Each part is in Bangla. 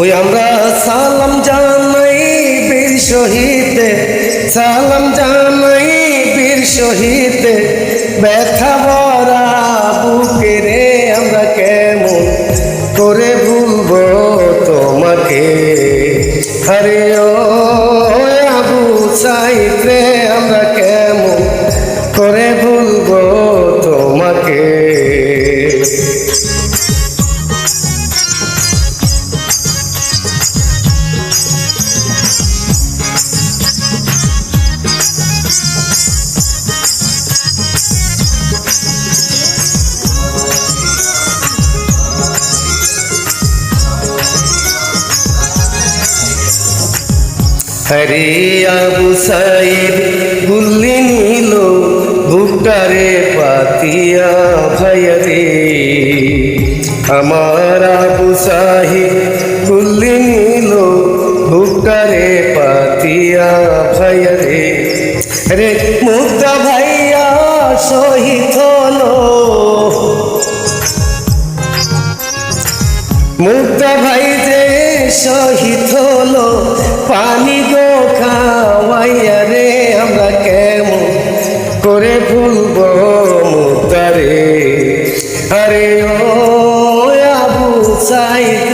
ওই আমরা সালাম জানাই বীর শহীদে, সালাম জানাই বীর শহীদে। ব্যথা ভরা বুকে রে আমরা কেমন করে হরে আবু সাইদ গুল্লি নিল বুকটারে পাতিয়া ভয়রে আমার আবু সাহিদ গুল্লি নিল বুকটারে পাতিয়া ভয়রে রে মুক্তা ভাইয়া শহীদ হলো। মুক্তা ভাই যে শহীদ হলো, পানি গো খাওয়াইয়া রে, আমরা কেমন করে ভুলব তারে আরে ও আবু সাইদ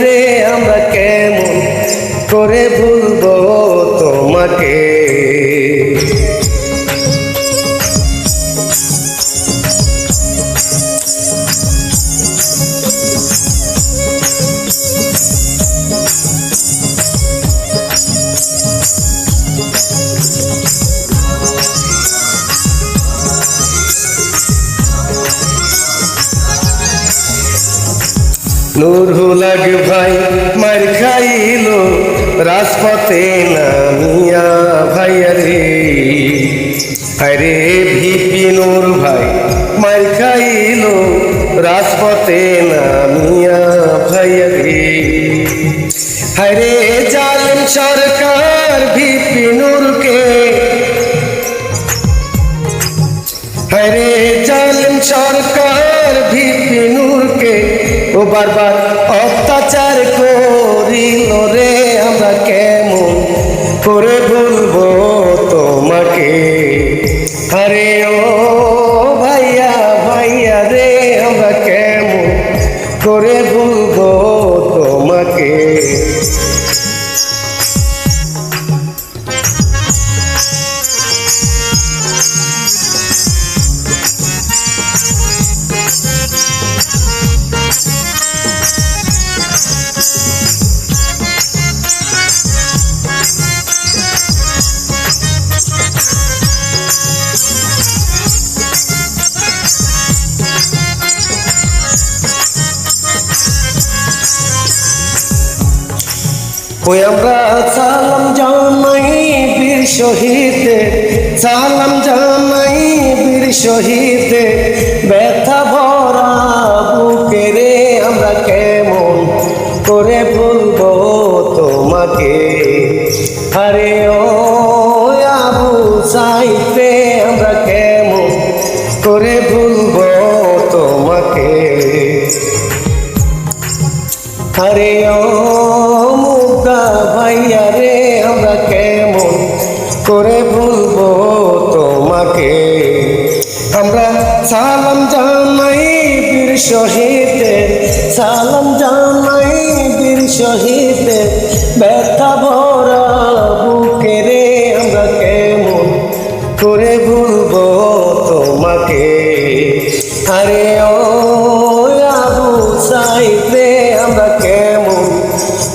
নুরহুলাগ ভাই মার খাইল রাজপথে নামিয়া ভাইয়া রে আরে ভিপি নূর ভাই মার খাইল রাজপথে নামিয়া ভাইয়া রে হরে জালিম সরকার ভিপি নূরকে হরে জালিম সরকার ভিপি নূরকে ও বারবার অত্যাচার করিল রে, আমরা কেমন করে বলব তোমাকে? আরে ও ভাইয়া ভাইয়া রে, আমরা কেমন করে ওই আমরা সালাম জানাই বীর শহীদে সালাম জানাই বীর শহীদে। ব্যথা ভরা বুকে রে আমরা কেমন করে বলব তোমাকে? আরে ও আবু সাইতে আমরা কেমন করে ভুলবো তোমাকে? আরে ও করে ভুলবো তোমাকে। আমরা সালাম জানাই বীর শহীদে, সালাম জানাই বীর শহীদে। ব্যথা ভরা বুকে রে আমরা কেমন করে ভুলবো তোমাকে? আরে ও আবু সাইদে আমরা কেমন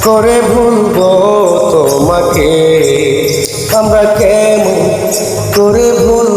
করে ভুলবো তোমাকে? আমরা কেমন করে ভুল